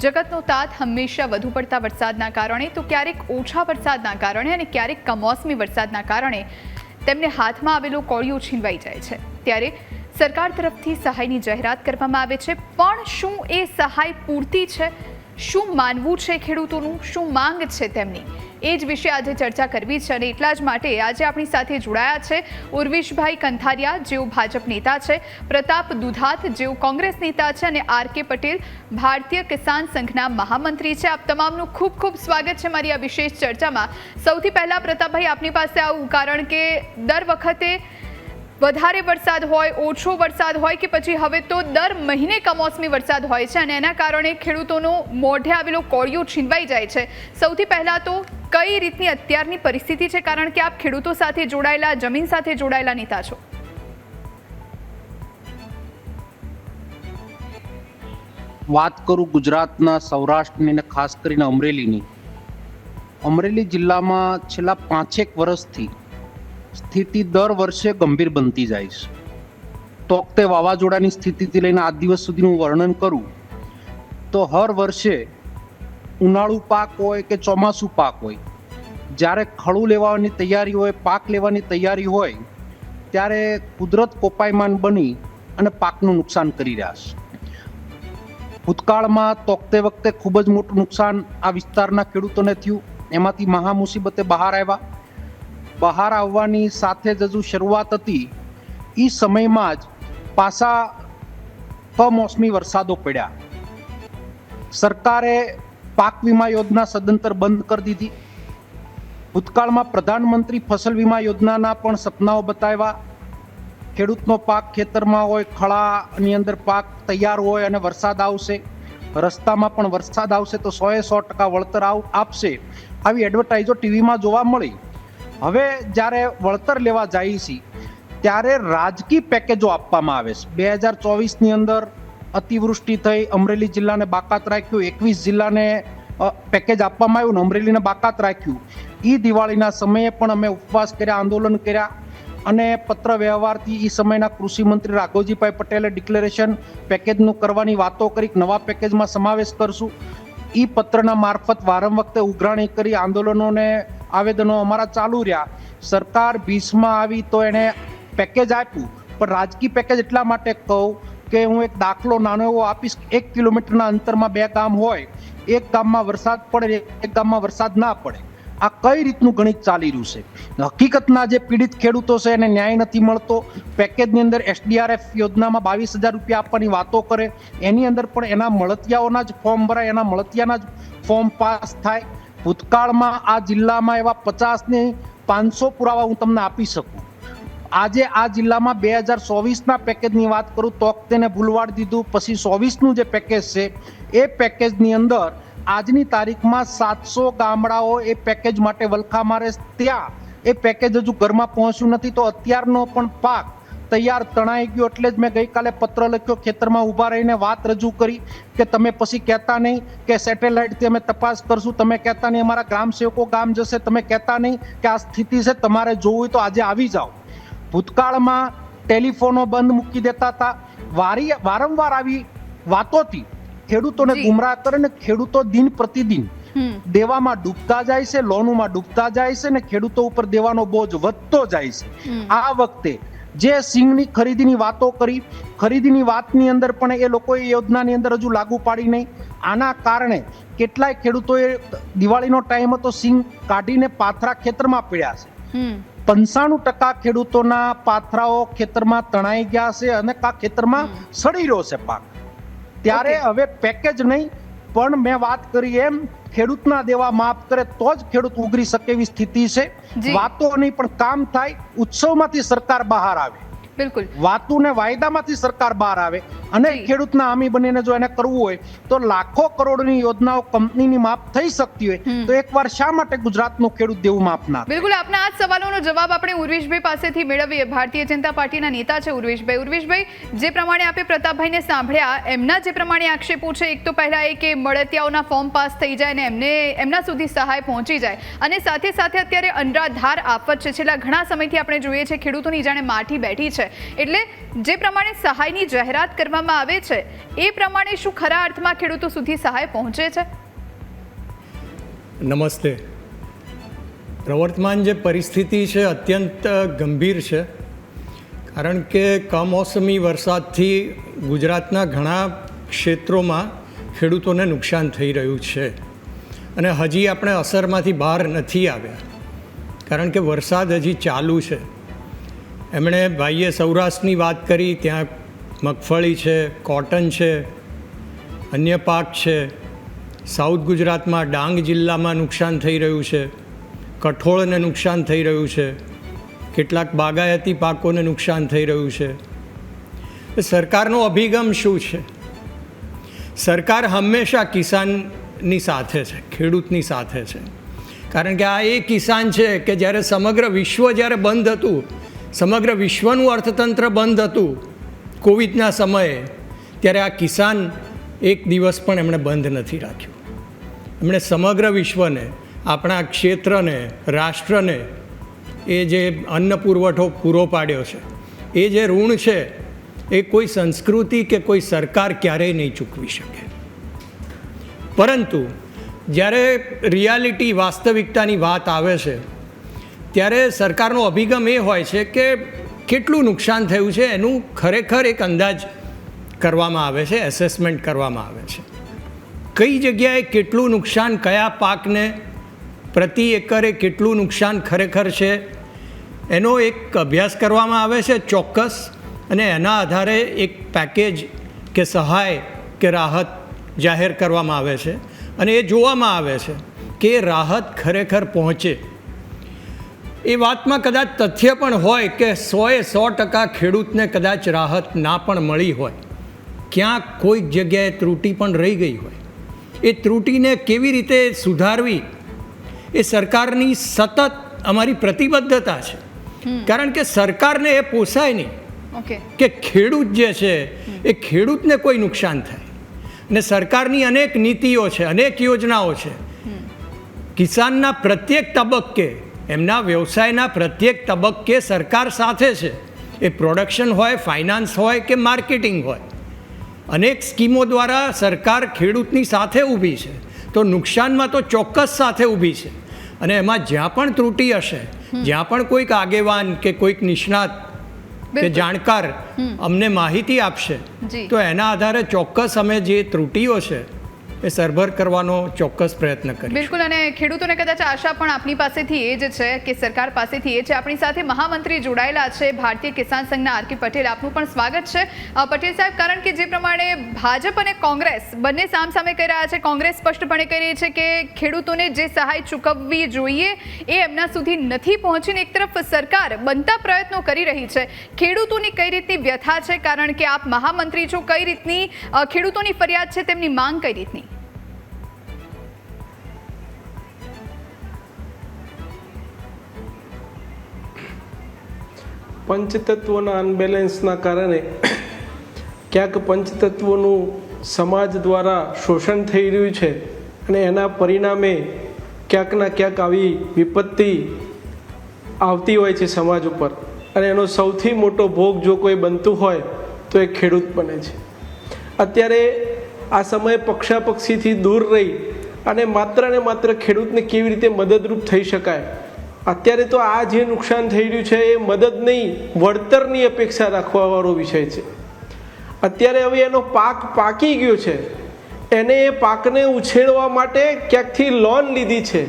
જગતનો તાત હંમેશા વધુ પડતા વરસાદના કારણે, તો ક્યારેક ઓછા વરસાદના કારણે અને ક્યારેક કમોસમી વરસાદના કારણે તેમને હાથમાં આવેલો કોળિયો છીનવાઈ જાય છે. ત્યારે સરકાર તરફથી સહાયની જાહેરાત કરવામાં આવે છે. પણ શું એ સહાય પૂરતી છે? શું માનવું છે ખેડૂતોનું? શું માંગ છે તેમની? એ જ વિશે આજે ચર્ચા કરવી છે અને એટલા જ માટે આજે આપણી સાથે જોડાયા છે ઉર્વિશભાઈ કંથારિયા, જેઓ ભાજપ નેતા છે, પ્રતાપ દુધાત, જેઓ કોંગ્રેસ નેતા છે અને આર કે પટેલ, ભારતીય કિસાન સંઘના મહામંત્રી છે. આપ તમામનું ખૂબ ખૂબ સ્વાગત છે મારી આ વિશેષ ચર્ચામાં. સૌથી પહેલાં પ્રતાપભાઈ, આપની પાસે આવું કારણ કે દર વખતે વધારે વરસાદ હોય, ઓછો વરસાદ હોય કે પછી હવે તો દર મહિને કમોસમી વરસાદ હોય છે અને એના કારણે ખેડૂતોનો મોઢે આવેલો કોળિયો છીનવાઈ જાય છે. સૌથી પહેલાં તો કઈ રીતની અત્યારની પરિસ્થિતિ છે? કારણ કે આપ ખેડૂતો સાથે જોડાયેલા, જમીન સાથે જોડાયેલા નેતા છો. વાત કરું ગુજરાતના સૌરાષ્ટ્રની અને ખાસ કરીને અમરેલીની. અમરેલી જિલ્લામાં છેલ્લા પાંચેક વર્ષથી સ્થિતિ દર વર્ષે ગંભીર બનતી જાય છે. તોકતે વાવાઝોડાની સ્થિતિથી લઈને આજ દિવસ સુધીનું વર્ણન કરું, તો હર વર્ષે ઉનાળુ પાક હોય કે ચોમાસું પાક હોય, જ્યારે ખડું લેવાની તૈયારી હોય, પાક લેવાની તૈયારી હોય, ત્યારે કુદરત કોપાયમાન બની અને પાકનું નુકસાન કરી રહ્યા છે. ભૂતકાળમાં તોકતે વખતે ખૂબ જ મોટું નુકસાન આ વિસ્તારના ખેડૂતોને થયું. એમાંથી મહા મુસીબતે બહાર આવ્યા. બહાર આવવાની સાથે જ હજુ શરૂઆત હતી. એ સમયમાં જ પાસા કમોસમી વરસાદો પડ્યા. સરકારે પાક વીમા યોજના સદંતર બંધ કરી દીધી. ભૂતકાળમાં પ્રધાનમંત્રી ફસલ વીમા યોજનાના પણ સપનાઓ બતાવ્યા. ખેડૂતનો પાક ખેતરમાં હોય, ખળાની અંદર પાક તૈયાર હોય અને વરસાદ આવશે, રસ્તામાં પણ વરસાદ આવશે તો સોએ સો ટકા વળતર આવ આપશે આવી એડવર્ટાઇઝો ટીવીમાં જોવા મળી. હવે જ્યારે વળતર લેવા જાય છે, ત્યારે રાજકીય પેકેજો આપવામાં આવે છે. બે હજાર ચોવીસની અંદર અતિવૃષ્ટિ થઈ, અમરેલી જિલ્લાને બાકાત રાખ્યું, એકવીસ જિલ્લાને પેકેજ આપવામાં આવ્યું ને અમરેલીને બાકાત રાખ્યું. એ દિવાળીના સમયે પણ અમે ઉપવાસ કર્યા, આંદોલન કર્યા અને પત્ર વ્યવહારથી એ સમયના કૃષિ મંત્રી રાઘવજીભાઈ પટેલે ડિક્લેરેશન પેકેજનું કરવાની વાતો કરી, નવા પેકેજમાં સમાવેશ કરશું. એ પત્રના મારફત વારંવાર વખતે ઉઘરાણી કરી આંદોલનોને આવેદનો અમારા ચાલુ રહ્યા. સરકાર ભીસમાં આવી તો એણે પેકેજ આપ્યું. પણ રાજકીય પેકેજ એટલા માટે કહું કે હું એક દાખલો નાનો એવો આપીશ. એક કિલોમીટરના અંતરમાં બે ગામ હોય. એક ગામમાં વરસાદ પડે, એક ગામમાં વરસાદ ના પડે. આ કઈ રીતનું ગણિત ચાલી રહ્યું છે? હકીકતના જે પીડિત ખેડૂતો છે, એને ન્યાય નથી મળતો. પેકેજની અંદર એસડીઆરએફ યોજનામાં બાવીસ હજાર રૂપિયા આપવાની વાતો કરે. એની અંદર પણ એના મળતિયાઓના જ ફોર્મ ભરાય, એના મળતિયાના જ ફોર્મ પાસ થાય. ભૂતકાળમાં આ જિલ્લામાં એવા પચાસની પાંચસો પુરાવા હું તમને આપી શકું. આજે આ જિલ્લામાં બે હજાર ચોવીસના પેકેજની વાત કરું તો તેને ભૂલવાડ દીધું. પછી ચોવીસનું જે પેકેજ છે, એ પેકેજની અંદર આજની તારીખમાં સાતસો ગામડાઓ એ પેકેજ માટે વલખા મારે ત્યાં એ પેકેજ હજુ ઘરમાં પહોંચ્યું નથી, તો અત્યારનો પણ પાક તૈયાર તણાઈ ગયો એટલે જ મેં ગઈકાલે પત્ર લખ્યો, ખેતરમાં ઊભા રહીને વાત રજૂ કરી કે તમે પછી કહેતા નહીં કે સેટેલાઇટથી અમે તપાસ કરશું, તમે કહેતા નહીં અમારા ગ્રામ સેવકો ગામ જશે, તમે કહેતા નહીં કે આ સ્થિતિ છે, તમારે જોવું હોય તો આજે આવી જાઓ. ભૂતકાળમાં ટેલિફોનો બંધ મૂકી દેતા હતા. વારી વારંવાર આવી વાતોથી ખેડૂતોને. ગુમરાહ કરે ને ખેડૂતો દિન પ્રતિદિન દેવામાં ડૂબતા જાય છે લોનમાં ડૂબતા જાય છે ને ખેડૂતો ઉપર દેવાનો બોજ વધતો જાય છે. આ વખતે જે સિંગની ખરીદીની વાતો કરી ખરીદીની વાતની અંદર પણ એ લોકોએ યોજનાની અંદર હજુ લાગુ પાડી નહીં. આના કારણે કેટલાય ખેડૂતોએ દિવાળીનો ટાઈમ હતો સિંગ કાઢીને પાથરા ખેતરમાં પડ્યા છે. પંચાણું ટકા ખેડૂતોના પાથરાઓ ખેતરમાં તણાઈ ગયા છે અને કા ખેતરમાં સડી રહ્યો છે પાક. ત્યારે હવે પેકેજ નહીં પણ મેં વાત કરી એમ ખેડૂતના દેવા માફ કરે તો જ ખેડૂત ઉગરી શકે એવી સ્થિતિ છે. વાતો નહીં પણ કામ થાય ઉત્સવમાંથી સરકાર બહાર આવે. બિલકુલ. વાતો ને વાયદામાંથી સરકાર બહાર આવે. અને ખેડૂતના આમી બનીને જો એને કરવું હોય તો લાખો કરોડની યોજનાઓ કંપનીની માફ થઈ શકતી હોય. તો એકવાર શા માટે ગુજરાતનો ખેડૂત દેવું માફ ના બિલકુલ આપના આ સવાલોનો જવાબ આપણે ઉર્વેશભાઈ પાસેથી મેળવીએ. ભારતીય જનતા પાર્ટીના નેતા છે ઉર્વેશભાઈ. ઉર્વેશભાઈ જે પ્રમાણે આપે પ્રતાપભાઈને સાંભળ્યા એમના જે પ્રમાણે આક્ષેપો છે એક તો પહેલા એ કે મળતિયાઓના ફોર્મ પાસ થઈ જાય અને એમને એમના સુધી સહાય પહોંચી જાય. અને સાથે સાથે અત્યારે અનરાધાર આફત છે. છેલ્લા ઘણા સમયથી આપણે જોઈએ છે ખેડૂતોની જાણે માઠી બેઠી છે. એટલે જે પ્રમાણે સહાયની જાહેરાત કરવામાં આવે છે. એ પ્રમાણે શું ખરા અર્થમાં ખેડૂતો સુધી સહાય પહોંચે છે? નમસ્તે. પ્રવર્તમાન જે પરિસ્થિતિ છે અત્યંત ગંભીર છે. કારણ કે કમોસમી વરસાદથી ગુજરાતના ઘણા ક્ષેત્રોમાં ખેડૂતોને નુકસાન થઈ રહ્યું છે. અને હજી આપણે અસરમાંથી બહાર નથી આવ્યા. કારણ કે વરસાદ હજી ચાલુ છે. એમણે ભાઈએ સૌરાષ્ટ્રની વાત કરી, ત્યાં મગફળી છે, કોટન છે, અન્ય પાક છે. સાઉથ ગુજરાતમાં ડાંગ જિલ્લામાં નુકસાન થઈ રહ્યું છે, કઠોળને નુકસાન થઈ રહ્યું છે, કેટલાક બાગાયતી પાકોને નુકસાન થઈ રહ્યું છે. સરકારનો અભિગમ શું છે? સરકાર હંમેશા કિસાનની સાથે છે, ખેડૂતની સાથે છે. કારણ કે આ એ કિસાન છે કે જ્યારે સમગ્ર વિશ્વ જ્યારે બંધ હતું, સમગ્ર વિશ્વનું અર્થતંત્ર બંધ હતું કોવિડના સમયે ત્યારે આ કિસાન એક દિવસ પણ એમણે બંધ નથી રાખ્યું. એમણે સમગ્ર વિશ્વને, આપણા ક્ષેત્રને, રાષ્ટ્રને એ જે અન્ન પુરવઠો પૂરો પાડ્યો છે, એ જે ઋણ છે, એ કોઈ સંસ્કૃતિ કે કોઈ સરકાર ક્યારેય નહીં ચૂકવી શકે. પરંતુ જ્યારે રિયાલિટી વાસ્તવિકતાની વાત આવે છે, ત્યારે સરકારનો અભિગમ એ હોય છે કે કેટલું નુકસાન થયું છે એનું ખરેખર એક અંદાજ કરવામાં આવે છે એસેસમેન્ટ કરવામાં આવે છે. કઈ જગ્યાએ કેટલું નુકસાન, કયા પાકને પ્રતિ એકરે કેટલું નુકસાન ખરેખર છે, એનો એક અભ્યાસ કરવામાં આવે છે ચોક્કસ, અને એના આધારે એક પેકેજ કે સહાય કે રાહત જાહેર કરવામાં આવે છે. અને એ જોવામાં આવે છે કે રાહત ખરેખર પહોંચે. એ વાતમાં કદાચ તથ્ય પણ હોય કે સોએ સો ટકા ખેડૂતને કદાચ રાહત ના પણ મળી હોય. ક્યાંક કોઈક જગ્યાએ ત્રુટિ પણ રહી ગઈ હોય. એ ત્રુટિને કેવી રીતે સુધારવી? એ સરકારની સતત અમારી પ્રતિબદ્ધતા છે. કારણ કે સરકારને એ પોસાય નહીં કે ખેડૂત જે છે એ ખેડૂતને કોઈ નુકસાન થાય. અને સરકારની અનેક નીતિઓ છે અનેક યોજનાઓ છે. કિસાનના પ્રત્યેક તબક્કે એમના વ્યવસાયના પ્રત્યેક તબક્કે સરકાર સાથે છે. એ પ્રોડક્શન હોય ફાઇનાન્સ હોય કે માર્કેટિંગ હોય. અનેક સ્કીમો દ્વારા સરકાર ખેડૂતની સાથે ઊભી છે. તો નુકસાનમાં તો ચોક્કસ સાથે ઊભી છે. અને એમાં જ્યાં પણ ત્રુટી હશે જ્યાં પણ કોઈક આગેવાન કે કોઈક નિષ્ણાત કે જાણકાર અમને માહિતી આપશે તો એના આધારે ચોક્કસ અમે જે ત્રુટીઓ છે એ સરભર કરવાનો ચોક્કસ પ્રયત્ન કરીશું. બિલકુલ, અને ખેડૂતોને કદાચ આશા પણ આપણી પાસેથી એ જ છે કે સરકાર પાસેથી એ છે. આપણી સાથે મહામંત્રી જોડાયેલા છે, ભારતીય કિસાન સંઘના આર કે પટેલ, આપનું પણ સ્વાગત છે. પટેલ સાહેબ, કારણ કે જે પ્રમાણે ભાજપ અને કોંગ્રેસ બંને સામસામે કહી રહ્યા છે, કોંગ્રેસ સ્પષ્ટપણે કહી રહી છે કે ખેડૂતોને જે સહાય ચૂકવવી જોઈએ એ એમના સુધી નથી પહોંચીને એક તરફ સરકાર બનતા પ્રયત્નો કરી રહી છે. ખેડૂતોની કઈ રીતની વ્યથા છે? કારણ કે આપ મહામંત્રી છો, કઈ રીતની ખેડૂતોની ફરિયાદ છે, તેમની માંગ કઈ રીતની? પંચતત્વના અનબેલેન્સના કારણે ક્યાંક પંચતત્વનું સમાજ દ્વારા શોષણ થઈ રહ્યું છે અને એના પરિણામે ક્યાંકના ક્યાંક આવી વિપત્તિ આવતી હોય છે સમાજ ઉપર. અને એનો સૌથી મોટો ભોગ જો કોઈ બનતું હોય તો એ ખેડૂત બને છે. અત્યારે આ સમયે પક્ષાપક્ષીથી દૂર રહી અને માત્ર ને માત્ર ખેડૂતને કેવી રીતે મદદરૂપ થઈ શકાય અત્યારે તો આ જે નુકસાન થઈ રહ્યું છે એ મદદ નહીં, વળતરની અપેક્ષા રાખવાવાળો વિષય છે. અત્યારે હવે એનો પાક પાકી ગયો છે. એને એ પાકને ઉછેરવા માટે ક્યાંકથી લોન લીધી છે?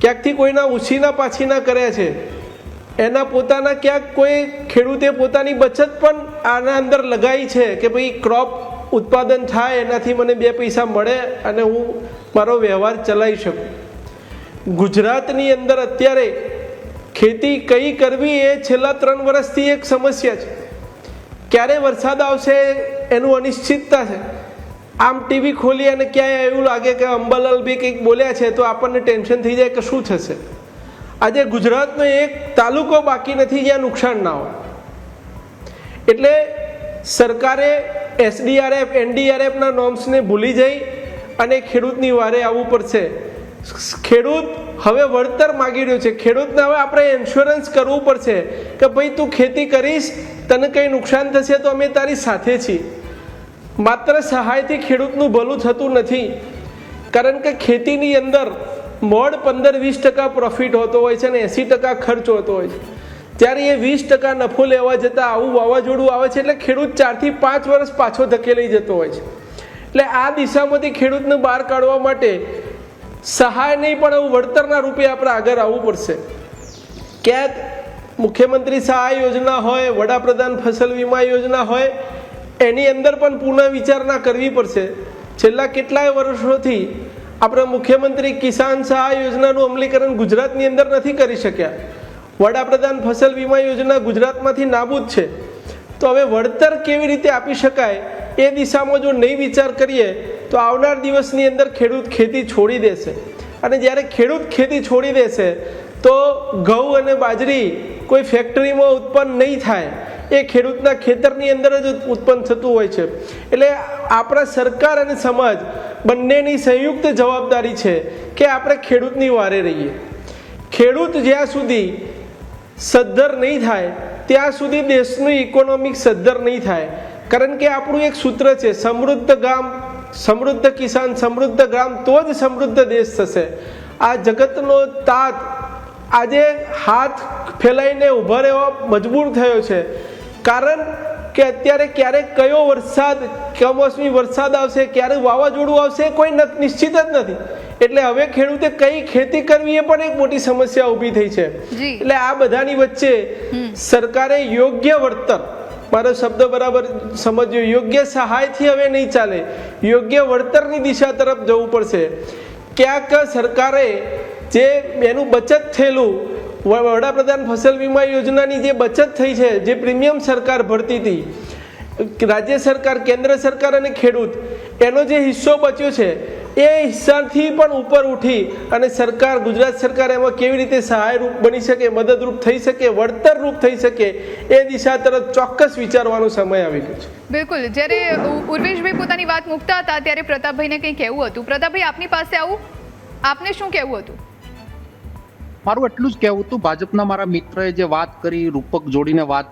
ક્યાંકથી કોઈના ઉછીના પાછીના કર્યા છે? એના પોતાના ક્યાંક કોઈ ખેડૂતે પોતાની બચત પણ આના અંદર લગાવી છે કે ભાઈ ક્રોપ ઉત્પાદન થાય, એનાથી મને બે પૈસા મળે અને હું મારો વ્યવહાર ચલાવી શકું. ગુજરાતની અંદર અત્યારે ખેતી કઈ કરવી એ છેલ્લા ત્રણ વર્ષથી એક સમસ્યા છે. ક્યારે વરસાદ આવશે એનું અનિશ્ચિતતા છે. આમ ટીવી ખોલી અને ક્યાંય એવું લાગે કે અંબાલાલ બી કંઈક બોલ્યા છે તો આપણને ટેન્શન થઈ જાય કે શું થશે. આજે ગુજરાતનો એક તાલુકો બાકી નથી જ્યાં નુકસાન ના હોય. એટલે સરકારે એસડીઆરએફ, એનડીઆરએફના નોર્મ્સને ભૂલી જઈ અને ખેડૂતની વારે આવવું પડશે. ખેડૂત હવે વળતર માગી રહ્યો છે. ખેડૂતને હવે આપણે ઇન્સ્યોરન્સ કરવું પડશે કે ભાઈ તું ખેતી કરીશ, તને કંઈ નુકસાન થશે તો અમે તારી સાથે છીએ. માત્ર સહાયથી ખેડૂતનું ભલું થતું નથી. કારણ કે ખેતીની અંદર મોડ પંદર વીસ ટકા પ્રોફિટ હોતો હોય છે અને એંસી ટકા ખર્ચ હોતો હોય છે. ત્યારે એ વીસ ટકા નફો લેવા જતાં આવું વાવાઝોડું આવે છે એટલે ખેડૂત ચારથી પાંચ વર્ષ પાછો ધકેલાઈ જતો હોય છે. એટલે આ દિશામાંથી ખેડૂતને બહાર કાઢવા માટે સહાય નહીં, પણ એવું વળતરના રૂપે આપણે આગળ આવવું પડશે. ક્યાંક મુખ્યમંત્રી સહાય યોજના હોય, વડાપ્રધાન ફસલ વીમા યોજના હોય, એની અંદર પણ પુનઃ વિચારણા કરવી પડશે. છેલ્લા કેટલાય વર્ષોથી આપણે મુખ્યમંત્રી કિસાન સહાય યોજનાનું અમલીકરણ ગુજરાતની અંદર નથી કરી શક્યા. વડાપ્રધાન ફસલ વીમા યોજના ગુજરાતમાંથી નાબૂદ છે. તો હવે વળતર કેવી રીતે આપી શકાય એ દિશામાં જો નહીં વિચાર કરીએ તો આવનાર દિવસની અંદર ખેડૂત ખેતી છોડી દેશે. અને જ્યારે ખેડૂત ખેતી છોડી દેશે, તો ઘઉં અને બાજરી કોઈ ફેક્ટરીમાં ઉત્પન્ન નહીં થાય. એ ખેડૂતના ખેતરની અંદર જ ઉત્પન્ન થતું હોય છે. એટલે આપણા સરકાર અને સમાજ બંનેની સંયુક્ત જવાબદારી છે કે આપણે ખેડૂતની વારે રહીએ. ખેડૂત જ્યાં સુધી સદ્ધર નહીં થાય, ત્યાં સુધી દેશનું ઇકોનોમિક સદ્ધર નહીં થાય. કારણ કે આપણું એક સૂત્ર છે, સમૃદ્ધ ગામ સમૃદ્ધ કિસાન સમૃદ્ધ ગ્રામ તો જ સમૃદ્ધ દેશ થશે. આ જગતનો તાત આજે હાથ ફેલાઈને ઊભા રહેવા મજબૂર થયો છે. કારણ કે અત્યારે ક્યારેક કયો વરસાદ કમોસમી વરસાદ આવશે ક્યારે વાવાઝોડું આવશે કોઈ નિશ્ચિત જ નથી. એટલે હવે ખેડૂતે કઈ ખેતી કરવી એ પણ એક મોટી સમસ્યા ઊભી થઈ છે. એટલે આ બધાની વચ્ચે સરકારે યોગ્ય વળતર મારો શબ્દ બરાબર સમજ્યો. યોગ્ય સહાયથી હવે નહીં ચાલે. યોગ્ય વળતરની દિશા તરફ જવું પડશે. ક્યાંક સરકારે જે એનું બચત થયેલું વડાપ્રધાન ફસલ વીમા યોજનાની જે બચત થઈ છે, જે પ્રીમિયમ સરકાર ભરતી હતી, રાજ્ય સરકાર, કેન્દ્ર સરકાર અને ખેડૂત, એનો જે હિસ્સો બચ્યો છે એ હિસ્સાથી પણ ઉપર ઉઠી અને સરકાર ગુજરાત સરકાર એમાં કેવી રીતે સહાયરૂપ બની શકે મદદરૂપ થઈ શકે વળતરરૂપ થઈ શકે એ દિશા તરફ ચોક્કસ વિચારવાનો સમય આવી ગયો છે. બિલકુલ. જ્યારે ઉર્વેશભાઈ પોતાની વાત મૂકતા હતા ત્યારે પ્રતાપભાઈને કંઈ કહેવું હતું? પ્રતાપભાઈ આપની પાસે આવું? આપને શું કહેવું હતું? મારું એટલું જ કહેવું હતું ભાજપના મારા મિત્રએ જે વાત કરી રૂપક જોડીને વાત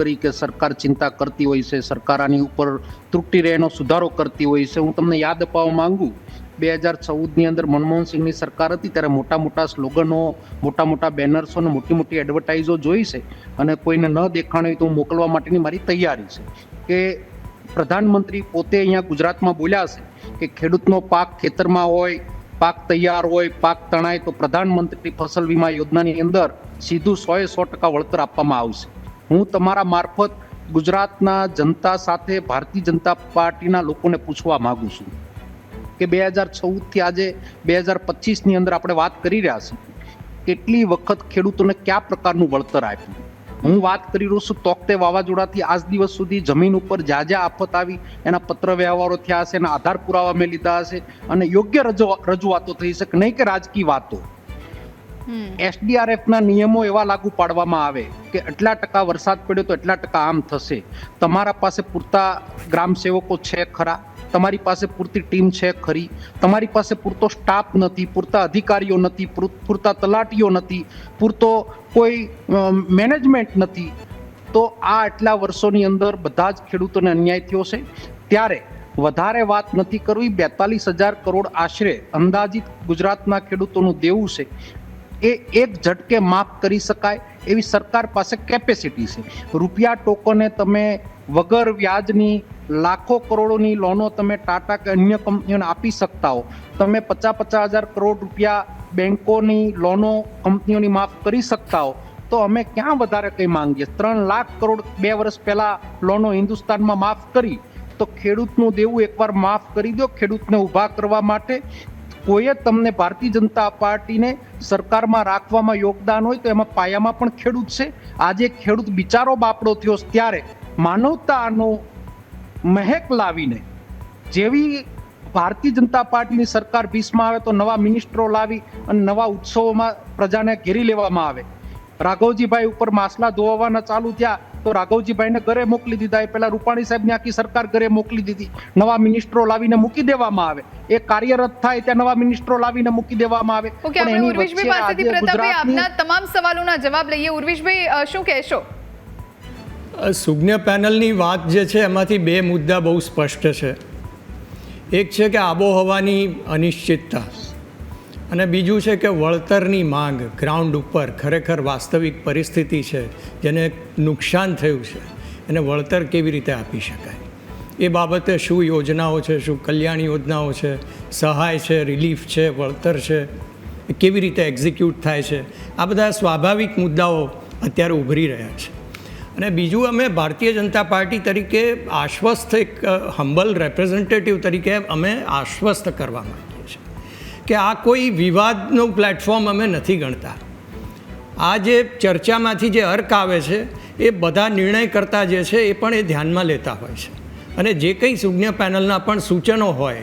કરી કે સરકાર ચિંતા કરતી હોય છે, સરકાર આની ઉપર ત્રુટી રહેનો સુધારો કરતી હોય છે. હું તમને યાદ અપાવવા માંગુ, બે હજાર ચૌદની અંદર મનમોહન સિંહની સરકાર હતી, ત્યારે મોટા મોટા સ્લોગનો મોટા મોટા બેનર્સો અને મોટી મોટી એડવર્ટાઇઝો જોઈ છે અને કોઈને ન દેખાણ હોય તો મોકલવા માટેની મારી તૈયારી છે કે પ્રધાનમંત્રી પોતે અહીંયા ગુજરાતમાં બોલ્યા છે કે ખેડૂતનો પાક ખેતરમાં હોય, પાક તૈયાર હોય, પાક તણાય તો પ્રધાનમંત્રી ફસલ વીમા યોજનાની અંદર સીધું સોએ સો ટકા વળતર આપવામાં આવશે. હું તમારા મારફત ગુજરાતના જનતા સાથે ભારતીય જનતા પાર્ટીના લોકોને પૂછવા માગું છું કે બે હજાર ચૌદથી આજે બે હજાર પચીસની અંદર આપણે વાત કરી રહ્યા છીએ કેટલી વખત ખેડૂતોને કયા પ્રકારનું વળતર આપ્યું? હું વાત કરી રહ્યો છું તોકતે વાવાઝોડાથી આજ દિવસ સુધી જમીન ઉપર જ્યાં જ્યાં આફત આવી, એના પત્ર વ્યવહારો થયા હશે, એના આધાર પુરાવા મેં લીધા હશે અને યોગ્ય રજૂ- રજૂઆતો થઈ શકે. નહીં કે રાજકીય વાતો. એસડીઆરએફના નિયમો એવા લાગુ પાડવામાં આવે કે એટલા ટકા વરસાદ પડ્યો તો એટલા ટકા આમ થશે. તમારા પાસે પૂરતા ગ્રામ સેવકો છે ખરા? તમારી પાસે પૂરતી ટીમ છે ખરી? તમારી પાસે પૂરતો સ્ટાફ નથી, પૂરતા અધિકારીઓ નથી, પૂર- પૂરતા તલાટીઓ નથી, પૂરતો કોઈ મેનેજમેન્ટ નથી. તો આ આટલા વર્ષોની અંદર બધા જ ખેડૂતોને અન્યાય થયો છે. ત્યારે વધારે વાત નથી કરવી. બેતાલીસ હજાર કરોડ આશરે અંદાજિત ગુજરાતના ખેડૂતોનું દેવું છે. એ એક ઝટકે માફ કરી શકાય એવી સરકાર પાસે કેપેસિટી છે. રૂપિયા ટોકને તમે વગર વ્યાજની લાખો કરોડોની લોનો તમે ટાટા કે અન્ય કંપનીઓને આપી શકતા હો. તમે પચાસ પચાસ હજાર કરોડ રૂપિયા બેંકોની લોનો કંપનીઓની માફ કરી શકતા હો. તો અમે ક્યાં વધારે કંઈ માંગીએ? ત્રણ લાખ કરોડ બે વર્ષ પહેલાં લોનો હિન્દુસ્તાનમાં માફ કરી. તો ખેડૂતનું દેવું એકવાર માફ કરી દો. ખેડૂતને ઊભા કરવા માટે કોઈએ તમને ભારતીય જનતા પાર્ટીને સરકારમાં રાખવામાં યોગદાન હોય તો એમાં પાયામાં પણ ખેડૂત છે. આજે ખેડૂત બિચારો બાપડો થયો ત્યારે માનવતાનો મહેક લાવીને જેવી ભારતીય જનતા પાર્ટીની સરકાર ભીસમાં આવે તો નવા મિનિસ્ટરો લાવી અને નવા ઉત્સવોમાં પ્રજાને ઘેરી લેવામાં આવે. રાઘવજીભાઈ ઉપર માસલા ધોવાના ચાલુ થયા તો રાઘવજીભાઈને ઘરે મોકલી દીધા. એ પેલા રૂપાણી સાહેબની આખી સરકાર ઘરે મોકલી દીધી. નવા મિનિસ્ટરો લાવીને મૂકી દેવામાં આવે. એ કાર્યરત થાય ત્યાં નવા મિનિસ્ટરો લાવીને મૂકી દેવામાં આવે. ઓકે એની વચ્ચે પ્રતાપભાઈ આપના તમામ સવાલોના જવાબ લઈએ. ઉર્વિશભાઈ શું કહેશો? સુજ્ઞ પેનલની વાત જે છે એમાંથી બે મુદ્દા બહુ સ્પષ્ટ છે. એક છે કે આબોહવાની અનિશ્ચિતતા. અને બીજું છે કે વળતરની માંગ ગ્રાઉન્ડ ઉપર ખરેખર વાસ્તવિક પરિસ્થિતિ છે જેને નુકસાન થયું છે એને વળતર કેવી રીતે આપી શકાય? એ બાબતે શું યોજનાઓ છે, શું કલ્યાણ યોજનાઓ છે, સહાય છે રિલીફ છે, વળતર છે કેવી રીતે એક્ઝિક્યુટ થાય છે? આ બધા સ્વાભાવિક મુદ્દાઓ અત્યારે ઉભરી રહ્યા છે. અને બીજું અમે ભારતીય જનતા પાર્ટી તરીકે આશ્વસ્ત એક હમ્બલ રેપ્રેઝેન્ટેટિવ તરીકે અમે આશ્વસ્ત કરવા માંગીએ છીએ કે આ કોઈ વિવાદનું પ્લેટફોર્મ અમે નથી ગણતા. આ જે ચર્ચામાંથી જે અર્ક આવે છે, એ બધા નિર્ણય કરતા જે છે, એ પણ એ ધ્યાનમાં લેતા હોય છે. અને જે કંઈ સુજ્ઞ પેનલના પણ સૂચનો હોય,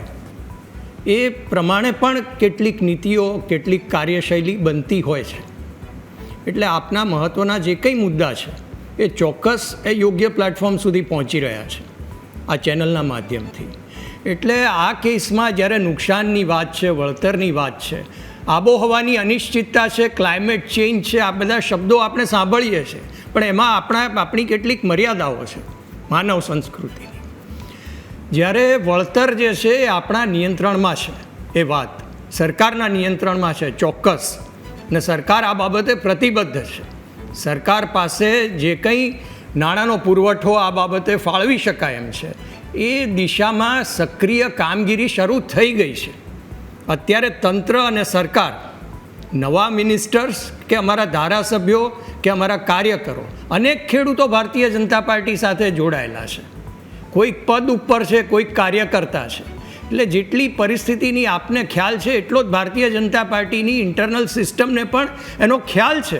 એ પ્રમાણે પણ કેટલીક નીતિઓ, કેટલીક કાર્યશૈલી બનતી હોય છે. એટલે આપના મહત્ત્વના જે કંઈ મુદ્દા છે, એ ચોક્કસ એ યોગ્ય પ્લેટફોર્મ સુધી પહોંચી રહ્યા છે, આ ચેનલના માધ્યમથી. એટલે આ કેસમાં જ્યારે નુકસાનની વાત છે, વળતરની વાત છે, આબોહવાની અનિશ્ચિતતા છે ક્લાઇમેટ ચેન્જ છે, આ બધા શબ્દો આપણે સાંભળીએ છીએ. પણ એમાં આપણા, આપણી કેટલીક મર્યાદાઓ છે, માનવ સંસ્કૃતિની. જ્યારે વળતર જે છે એ આપણા નિયંત્રણમાં છે, એ વાત સરકારના નિયંત્રણમાં છે, ચોક્કસ. અને સરકાર આ બાબતે પ્રતિબદ્ધ છે. સરકાર પાસે જે કંઈ નાણાંનો પુરવઠો આ બાબતે ફાળવી શકાય એમ છે એ દિશામાં સક્રિય કામગીરી શરૂ થઈ ગઈ છે. અત્યારે તંત્ર અને સરકાર, નવા મિનિસ્ટર્સ કે અમારા ધારાસભ્યો કે અમારા કાર્યકરો અનેક ખેડૂતો ભારતીય જનતા પાર્ટી સાથે જોડાયેલા છે. કોઈક પદ ઉપર છે કોઈક કાર્યકર્તા છે. એટલે જેટલી પરિસ્થિતિની આપને ખ્યાલ છે, એટલો જ ભારતીય જનતા પાર્ટીની ઇન્ટરનલ સિસ્ટમને પણ એનો ખ્યાલ છે.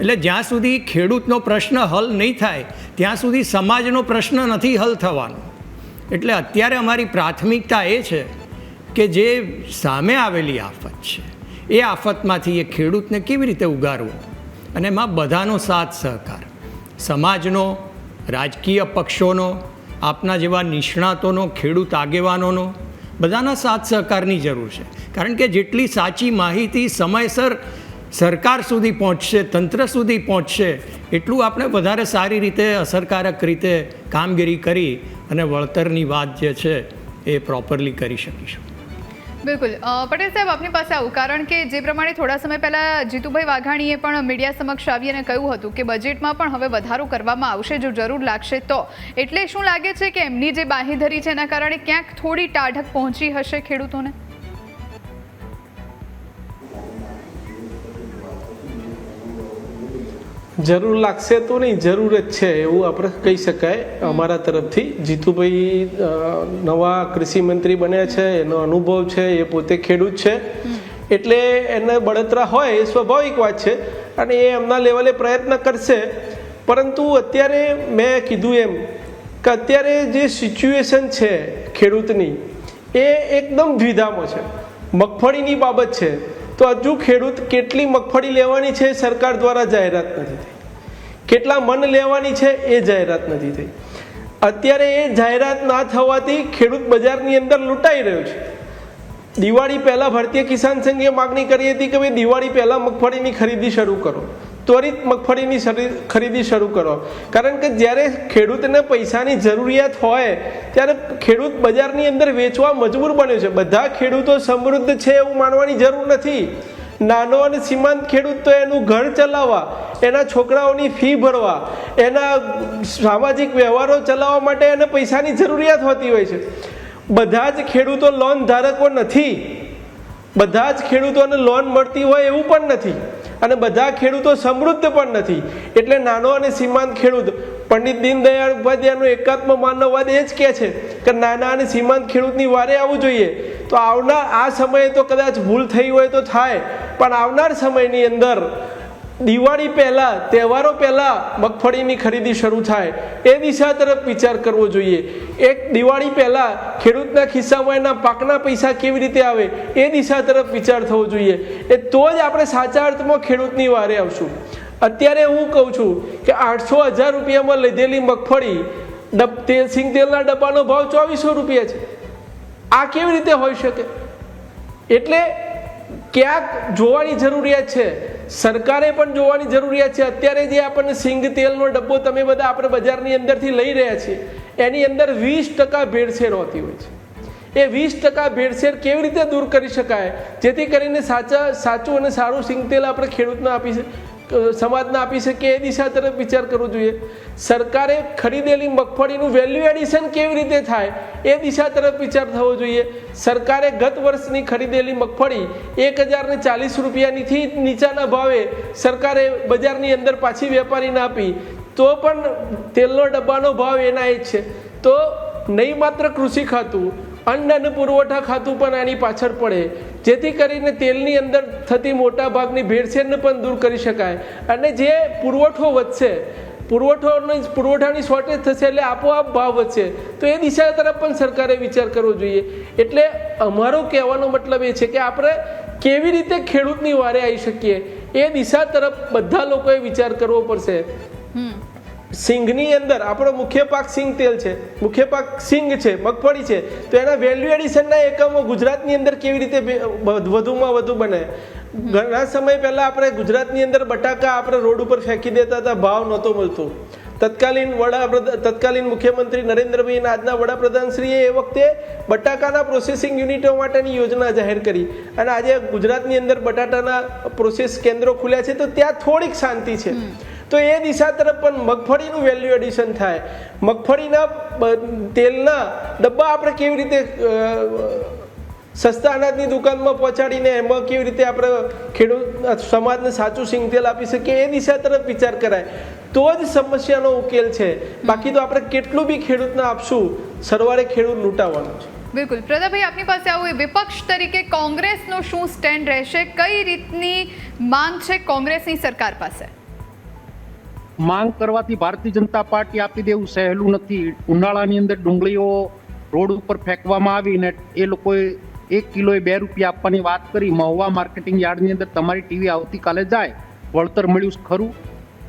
એટલે જ્યાં સુધી ખેડૂતનો પ્રશ્ન હલ નહીં થાય, ત્યાં સુધી સમાજનો પ્રશ્ન નથી હલ થવાનો. એટલે અત્યારે અમારી પ્રાથમિકતા એ છે કે જે સામે આવેલી આફત છે, એ આફતમાંથી એ ખેડૂતને કેવી રીતે ઉગારવો? અને એમાં બધાનો સાથ સહકાર. સમાજનો, રાજકીય પક્ષોનો, આપના જેવા નિષ્ણાતોનો, ખેડૂત આગેવાનોનો, બધાના સાથ સહકારની જરૂર છે. કારણ કે જેટલી સાચી માહિતી સમયસર સરકાર સુધી પહોંચશે, તંત્ર સુધી પહોંચશે, એટલું આપણે વધારે સારી રીતે, અસરકારક રીતે કામગીરી કરી અને વળતરની વાત જે છે એ પ્રોપરલી કરી શકીશું. બિલકુલ. પટેલ સાહેબ, આપની પાસે આવું, કારણ કે જે પ્રમાણે થોડા સમય પહેલાં જીતુભાઈ વાઘાણીએ પણ મીડિયા સમક્ષ આવી અને કહ્યું હતું કે બજેટમાં પણ હવે વધારો કરવામાં આવશે, જો જરૂર લાગશે તો. એટલે શું લાગે છે કે એમની જે બાંહીધરી છે, એના કારણે ક્યાંક થોડી ટાઢક પહોંચી હશે ખેડૂતોને? જરૂર લાગશે તો નહીં, જરૂર જ છે એવું આપણે કહી શકાય. અમારા તરફથી જીતુભાઈ નવા કૃષિ મંત્રી બન્યા છે, એનો અનુભવ છે, એ પોતે ખેડૂત છે. એટલે એને બળતરા હોય એ સ્વાભાવિક વાત છે અને એ એમના લેવલે પ્રયત્ન કરશે. પરંતુ અત્યારે મેં કીધું એમ કે અત્યારે જે સિચ્યુએશન છે ખેડૂતની, એ એકદમ દ્વિધામાં છે. મગફળીની બાબત છે. તો હજુ ખેડૂત કેટલી મગફળી લેવાની છે સરકાર દ્વારા જાહેરાત નથી. કેટલા મન લેવાની છે એ જાહેરાત નથી થઈ. અત્યારે એ જાહેરાત ના થવાથી ખેડૂત બજારની અંદર લૂંટાઈ રહ્યો છે. દિવાળી પહેલા ભારતીય કિસાન સંઘે માગણી કરી હતી કે ભાઈ દિવાળી પહેલા મગફળીની ખરીદી શરૂ કરો. ત્વરિત મગફળીની ખરીદી શરૂ કરો. કારણ કે જ્યારે ખેડૂતને પૈસાની જરૂરિયાત હોય, ત્યારે ખેડૂત બજારની અંદર વેચવા મજબૂર બન્યો છે. બધા ખેડૂતો સમૃદ્ધ છે એવું માનવાની જરૂર નથી. નાનો અને સીમાંત ખેડૂત તો એનું ઘર ચલાવવા, એના છોકરાઓની ફી ભરવા, એના સામાજિક વ્યવહારો ચલાવવા માટે એને પૈસાની જરૂરિયાત હોતી હોય છે. બધા જ ખેડૂતો લોન ધારકો નથી. બધા જ ખેડૂતોને લોન મળતી હોય એવું પણ નથી. અને બધા ખેડૂતો સમૃદ્ધ પણ નથી. એટલે નાનો અને સીમાંત ખેડૂત પંડિત દીનદયાળ ઉપાધ્યાયનો એકાત્મ માનવવાદ એ જ કહે છે કે નાના અને સીમાંત ખેડૂતની વારે આવવું જોઈએ. તો આવનાર આ સમયે તો કદાચ ભૂલ થઈ હોય તો થાય, પણ આવનાર સમયની અંદર દિવાળી પહેલાં, તહેવારો પહેલાં મગફળીની ખરીદી શરૂ થાય. એ દિશા તરફ વિચાર કરવો જોઈએ. એક દિવાળી પહેલાં ખેડૂતના ખિસ્સામાં એના પાકના પૈસા કેવી રીતે આવે, એ દિશા તરફ વિચાર થવો જોઈએ. એ તો જ આપણે સાચા અર્થમાં ખેડૂતની વારે આવશું. અત્યારે હું કહું છું કે આઠસો હજાર રૂપિયામાં લીધેલી મગફળી ડબ તેલ સિંગ તેલના ડબ્બાનો ભાવ ચોવીસો રૂપિયા છે. આ કેવી રીતે હોઈ શકે? એટલે ક્યાંક જોવાની જરૂરિયાત છે. સરકારે પણ જોવાની જરૂરિયાત છે. અત્યારે જે આપણને સિંગ તેલનો ડબ્બો તમે બધા આપણે બજારની અંદરથી લઈ રહ્યા છીએ, એની અંદર વીસ ટકા ભેળસેળ હોતી હોય છે. એ વીસ ટકા ભેળસેળ કેવી રીતે દૂર કરી શકાય? જેથી કરીને સાચા સાચું અને સારું સિંગતેલ આપણે ખેડૂતને આપી સમાજને આપી શકીએ એ દિશા તરફ વિચાર કરવો જોઈએ. સરકારે ખરીદેલી મગફળીનું વેલ્યુ એડિશન કેવી રીતે થાય એ દિશા તરફ વિચાર થવો જોઈએ. સરકારે ગત વર્ષની ખરીદેલી મગફળી એક હજારને ચાલીસ રૂપિયાનીથી નીચાના ભાવે સરકારે બજારની અંદર પાછી વેપારીને આપી. તો પણ તેલનો ડબ્બાનો ભાવ એના એ જ છે. તો નહીં માત્ર કૃષિ ખાતું અન્ન અને પુરવઠા ખાતું પણ આની પાછળ પડે. જેથી કરીને તેલની અંદર થતી મોટા ભાગની ભેળસેળને પણ દૂર કરી શકાય. અને જે પુરવઠો વધશે, પુરવઠોની, પુરવઠાની શોર્ટેજ થશે એટલે આપોઆપ ભાવ વધશે. તો એ દિશા તરફ પણ સરકારે વિચાર કરવો જોઈએ. એટલે અમારો કહેવાનો મતલબ એ છે કે આપણે કેવી રીતે ખેડૂતની વારે આવી શકીએ? એ દિશા તરફ બધા લોકોએ વિચાર કરવો પડશે. સિંગની અંદર આપણો મુખ્ય પાક સિંગ તેલ છે, મુખ્ય પાક સિંગ છે, મગફળી છે, તો એના વેલ્યુ એડિશનના એકમો ગુજરાતની અંદર કેવી રીતે વધુમાં વધુ બને? ઘણા સમય પહેલાં આપણે ગુજરાતની અંદર બટાકા આપણે રોડ ઉપર ફેંકી દેતા હતા, ભાવ નહોતો મળતો. તત્કાલીન વડાપ્રધાન તત્કાલીન મુખ્યમંત્રી નરેન્દ્રભાઈ અને આજના વડાપ્રધાનશ્રીએ એ વખતે બટાકાના પ્રોસેસિંગ યુનિટો માટેની યોજના જાહેર કરી. અને આજે ગુજરાતની અંદર બટાટાના પ્રોસેસ કેન્દ્રો ખુલ્યા છે, તો ત્યાં થોડીક શાંતિ છે. તો એ દિશા તરફ પણ મગફળીનું વેલ્યુ એડિશન થાય. મગફળીના તેલના ડબ્બા આપણે કેવી રીતે સસ્તા અનાજની દુકાનમાં પહોંચાડીને એમાં કેવી રીતે આપણે ખેડૂત સમાજને સાચું સિંગતેલ આપી શકીએ એ દિશા તરફ વિચાર કરાય. તો જ સમસ્યાનો ઉકેલ છે. બાકી તો આપણે કેટલું બી ખેડૂતને આપશું સરવાળે ખેડૂત લૂંટાવાનું છે. બિલકુલ. પ્રતાપભાઈ આપની પાસે આવું વિપક્ષ તરીકે કોંગ્રેસનો શું સ્ટેન્ડ રહેશે? કઈ રીતની માંગ છે કોંગ્રેસની સરકાર પાસે? માંગ કરવાથી ભારતીય જનતા પાર્ટી આપી દેવું સહેલું નથી. ઉનાળાની અંદર ડુંગળીઓ રોડ ઉપર ફેંકવામાં આવીને એ લોકોએ એક કિલોએ બે રૂપિયા આપવાની વાત કરી. મહુવા માર્કેટિંગ યાર્ડની અંદર તમારી ટીવી આવતીકાલે જાય. વળતર મળ્યું ખરું.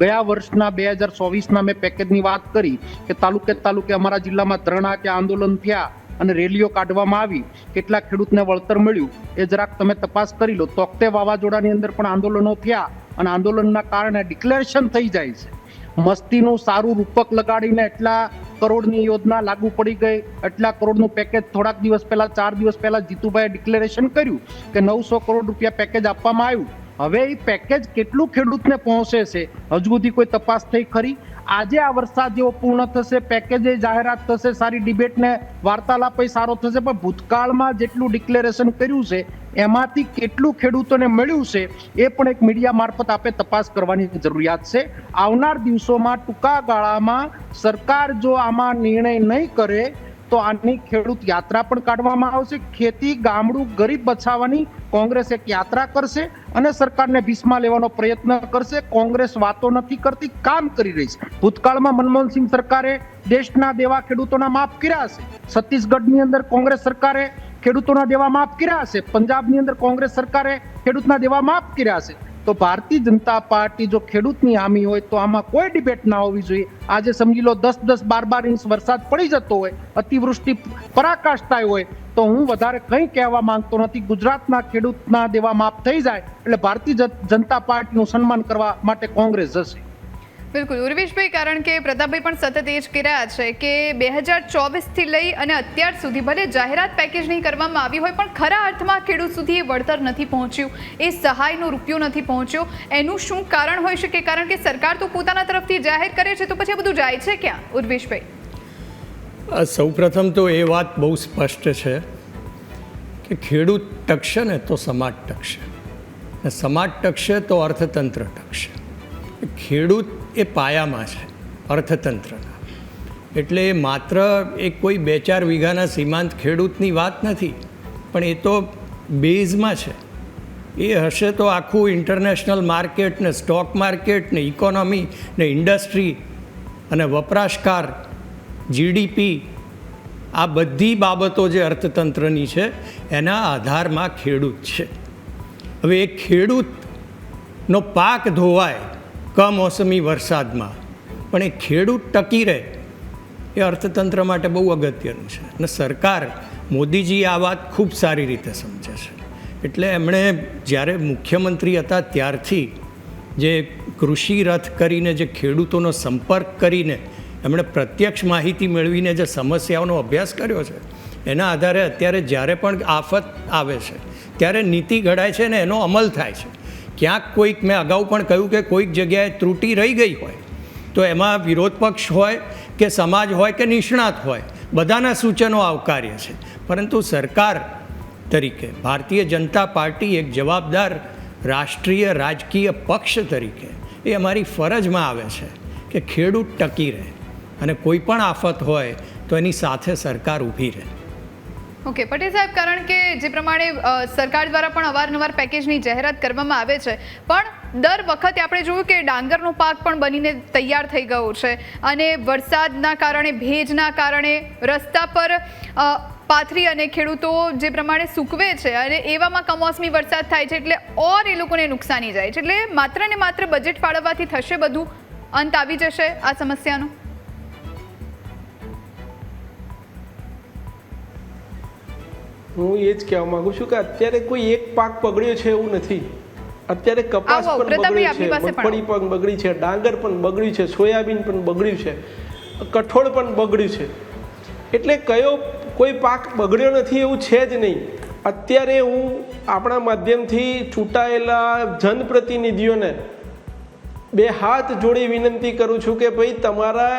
ગયા વર્ષના બે હજાર ચોવીસના મેં પેકેજની વાત કરી કે તાલુકે તાલુકે અમારા જિલ્લામાં ધરણા કે આંદોલન થયા અને રેલીઓ કાઢવામાં આવી. કેટલા ખેડૂતને વળતર મળ્યું. એ જરાક તમે તપાસ કરી લો. તોકતે વાવાઝોડાની અંદર પણ આંદોલનો થયા અને આંદોલનના કારણે ડિક્લેરેશન થઈ જાય છે. મસ્તીનું સારું રૂપક લગાડીને એટલા કરોડની યોજના લાગુ પડી ગઈ. એટલા કરોડનું પેકેજ થોડાક દિવસ પહેલા, ચાર દિવસ પહેલા જીતુભાઈએ ડિક્લેરેશન કર્યું કે નવસો કરોડ રૂપિયા પેકેજ આપવામાં આવ્યું. હવે એ પેકેજ કેટલું ખેડૂતને પહોંચે છે? હજુ સુધી કોઈ તપાસ થઈ ખરી? આજે આ વરસાદ જેવો પૂર્ણ થશે પેકેજે જાહેરાત થશે, સારી ડિબેટને વાર્તાલાપ સારો થશે, પણ ભૂતકાળમાં જેટલું ડિક્લેરેશન કર્યું છે, એમાંથી કેટલું ખેડૂતોને મળ્યું છે, એ પણ એક મીડિયા મારફત આપણે તપાસ કરવાની જરૂરિયાત છે. આવનાર દિવસોમાં ટૂંકા ગાળામાં સરકાર જો આમાં નિર્ણય નહીં કરે તો આની ખેડૂત યાત્રા પણ કાઢવામાં આવશે. ખેતી, ગામડું, ગરીબ બચાવવાની કોંગ્રેસ એક યાત્રા કરશે અને સરકારને ભીસમાં લેવાનો પ્રયત્ન કરશે. કોંગ્રેસ વાતો નથી કરતી, કામ કરી રહી છે. ભૂતકાળમાં મનમોહનસિંહ સરકારે દેશના દેવા ખેડૂતોના માફ કર્યા હશે. છત્તીસગઢની અંદર કોંગ્રેસ સરકારે ખેડૂતોના દેવા માફ કર્યા હશે. પંજાબની અંદર કોંગ્રેસ સરકારે ખેડૂતના દેવા માફ કર્યા છે તો ભારતીય જનતા પાર્ટી જો ખેડૂતની હામી હોય તો આમાં કોઈ ડિબેટ ના હોવી જોઈએ. આજે સમજી લો દસ દસ બાર બાર ઇંચ વરસાદ પડી જતો હોય, અતિવૃષ્ટિ પરાકાશ થાય હોય, તો હું વધારે કંઈ કહેવા માંગતો નથી. ગુજરાતના ખેડૂતના દેવા માફ થઈ જાય, એટલે ભારતીય જનતા પાર્ટીનું સન્માન કરવા માટે કોંગ્રેસ જશે. બિલકુલ. ઉર્વેશભાઈ, કારણ કે પ્રતાપભાઈ પણ સતત એ જ રહ્યા છે કે બે હજાર ચોવીસથી લઈ અને અત્યાર સુધી ભલે જાહેરાત પેકેજ નહીં કરવામાં આવી હોય, પણ ખરા અર્થમાં ખેડૂત સુધી એ વળતર નથી પહોંચ્યું. એ સહાયનો રૂપિયો નથી પહોંચ્યો. એનું શું કારણ હોઈ શકે? કારણ કે સરકાર તો પોતાના તરફથી જાહેર કરે છે, તો પછી બધું જાય છે ક્યાં? ઉર્વેશભાઈ. સૌપ્રથમ તો એ વાત બહુ સ્પષ્ટ છે કે ખેડૂત ટકશે ને તો સમાજ ટકશે. ને સમાજ ટકશે તો અર્થતંત્ર ટકશે. ખેડૂત એ પાયામાં છે, અર્થતંત્રના. એટલે માત્ર એ કોઈ બે ચાર વીઘાના સીમાંત ખેડૂતની વાત નથી, પણ એ તો બેઝમાં છે. એ હશે તો આખું ઇન્ટરનેશનલ માર્કેટ ને સ્ટોક માર્કેટ ને ઇકોનોમી ને ઇન્ડસ્ટ્રી અને વપરાશકાર જીડીપી આ બધી બાબતો જે અર્થતંત્રની છે, એના આધારમાં ખેડૂત છે. હવે એ ખેડૂતનો પાક ધોવાય કમોસમી વરસાદમાં. પણ એ ખેડૂત ટકી રહે, એ અર્થતંત્ર માટે બહુ અગત્યનું છે. અને સરકાર મોદીજી આ વાત ખૂબ સારી રીતે સમજે છે. એટલે એમણે જ્યારે મુખ્યમંત્રી હતા ત્યારથી જે કૃષિ રથ કરીને, જે ખેડૂતોનો સંપર્ક કરીને એમણે પ્રત્યક્ષ માહિતી મેળવીને જે સમસ્યાઓનો અભ્યાસ કર્યો છે, એના આધારે અત્યારે જ્યારે પણ આફત આવે છે, ત્યારે નીતિ ઘડાય છે ને એનો અમલ થાય છે. ક્યાંક કોઈક મેં અગાઉ પણ કહ્યું કે કોઈક જગ્યાએ ત્રુટિ રહી ગઈ હોય, તો એમાં વિરોધ પક્ષ હોય કે સમાજ હોય કે નિષ્ણાત હોય, બધાના સૂચનો આવકાર્ય છે. પરંતુ સરકાર તરીકે, ભારતીય જનતા પાર્ટી એક જવાબદાર રાષ્ટ્રીય રાજકીય પક્ષ તરીકે, એ અમારી ફરજમાં આવે છે કે ખેડૂત ટકી રહે અને કોઈ પણ આફત હોય તો એની સાથે સરકાર ઊભી રહે. ઓકે, પટેલ સાહેબ, કારણ કે જે પ્રમાણે સરકાર દ્વારા પણ અવારનવાર પેકેજની જાહેરાત કરવામાં આવે છે, પણ દર વખતે આપણે જોયું કે ડાંગરનો પાક પણ બનીને તૈયાર થઈ ગયો છે અને વરસાદના કારણે, ભેજના કારણે રસ્તા પર પાથરી અને ખેડૂતો જે પ્રમાણે સૂકવે છે અને એવામાં કમોસમી વરસાદ થાય છે એટલે ઓર એ લોકોને નુકસાની જાય છે. એટલે માત્ર ને માત્ર બજેટ ફાળવવાથી થશે બધું? અંત આવી જશે આ સમસ્યાનો? હું એ જ કહેવા માંગુ છું કે અત્યારે કોઈ એક પાક બગડ્યો છે એવું નથી. અત્યારે કપાસ પણ બગડ્યું છે મગફળી પણ બગડી છે ડાંગર પણ બગડ્યું છે સોયાબીન પણ બગડ્યું છે કઠોળ પણ બગડ્યું છે. એટલે કયો કોઈ પાક બગડ્યો નથી એવું છે જ નહીં. અત્યારે હું આપણા માધ્યમથી ચૂંટાયેલા જનપ્રતિનિધિઓને બે હાથ જોડી વિનંતી કરું છું કે ભાઈ તમારા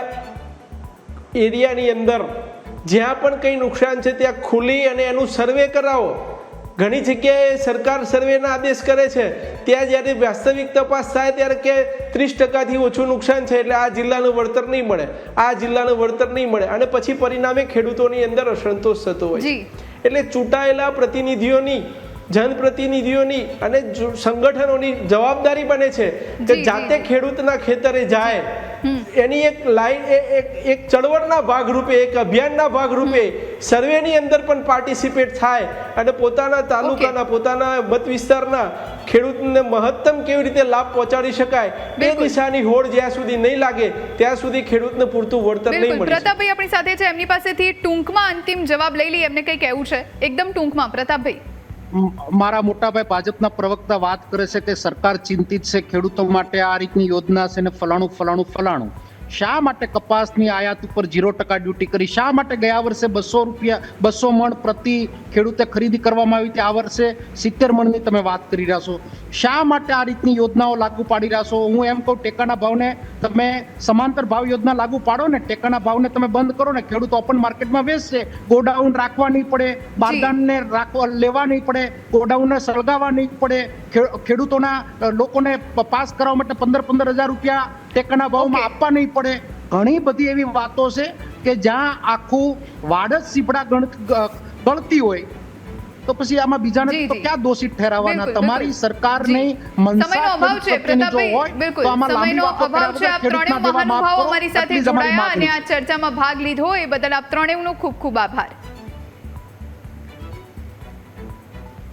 એરિયાની અંદર જ્યાં પણ કંઈ નુકસાન છે ત્યાં ખુલી અને એનું સર્વે કરાવો. ઘણી જગ્યાએ સરકાર સર્વેના આદેશ કરે છે. ત્યાં જ્યારે વાસ્તવિક તપાસ થાય ત્યારે કે ત્રીસ ટકાથી ઓછું નુકસાન છે એટલે આ જિલ્લાનું વળતર નહીં મળે. આ જિલ્લાનું વળતર નહીં મળે અને પછી પરિણામે ખેડૂતોની અંદર અસંતોષ થતો હોય. એટલે ચૂંટાયેલા પ્રતિનિધિઓની જનપ્રતિનિધિઓની અને સંગઠનોની જવાબદારી બને છે કે જાતે ખેડૂતના ખેતરે જાય. એની એક લાઈન એક એક ચળવળના ભાગરૂપે એક અભિયાનના ભાગરૂપે સર્વેની અંદર પણ પાર્ટિસિપેટ થાય અને પોતાના તાલુકાના પોતાના મત વિસ્તારના ખેડૂતને મહત્તમ કેવી રીતે લાભ પહોંચાડી શકાય એ દિશાની હોડ જ્યાં સુધી નહીં લાગે ત્યાં સુધી ખેડૂતને પૂરતું વળતર નહીં મળે પ્રતાપભાઈ આપણી સાથે છે. એમની પાસેથી ટૂંકમાં અંતિમ જવાબ લઈ લઈએ. એમને કંઈ કહેવું છે? એકદમ ટૂંકમાં. પ્રતાપભાઈ. મારા મોટાભાઈ ભાજપના પ્રવક્તા વાત કરે છે કે સરકાર ચિંતિત છે ખેડૂતો માટે આ રીતની યોજના છે ને ફલાણું ફલાણું ફલાણું. શા માટે કપાસની આયાત ઉપર ઝીરો ટકા ડ્યુટી કરી? શા માટે ગયા વર્ષે બસો રૂપિયા બસો મણ પ્રતિ ખેડૂતે ખરીદી કરવામાં આવી હતી? આ વર્ષે સિત્તેર મણની તમે વાત કરી રહ્યા છો. શા માટે આ રીતની યોજનાઓ લાગુ પાડી રહ્યા છો? હું એમ કહું ટેકાના ભાવને તમે સમાંતર ભાવ યોજના લાગુ પાડો ને ટેકાના ભાવને તમે બંધ કરો ને ખેડૂત ઓપન માર્કેટમાં વેચશે. ગોડાઉન રાખવા નહીં પડે બારદાનને રાખવા લેવા નહીં પડે ગોડાઉનને સળગાવવા નહીં પડે. ખેડૂતોના લોકોને પાસ કરવા માટે પંદર પંદર હજાર રૂપિયા ટેકાના ભાવમાં. આપવા નહીં પડે. ઘણી બધી એવી વાતો છે કે જ્યાં આખું વાડજ સીપડા ગણતી ગળતી હોય તો પછી આમાં બીજાને તો ક્યાં દોષિત ઠેરાવવાના? તમારી. સરકારની. મનસા અભાવ છે પ્રતાપભાઈ બિલકુલ. સમયનો અભાવ છે આપ ત્રણેય મહાનુભાવો અમારી સાથે જોડાયા અને આ ચર્ચામાં ભાગ લીધો એ બદલ આપ ત્રણેયનો ખૂબ ખૂબ આભાર.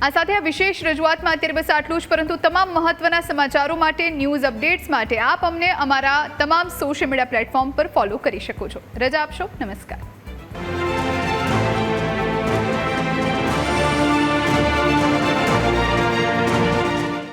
આ સાથે આ વિશેષ રજૂઆતમાં અત્યારે બસ આટલું જ, પરંતુ તમામ મહત્વના સમાચારો માટે, ન્યૂઝ અપડેટ્સ માટે આપ અમને અમારા તમામ સોશિયલ મીડિયા પ્લેટફોર્મ પર ફોલો કરી શકો છો. રજા આપશો. નમસ્કાર.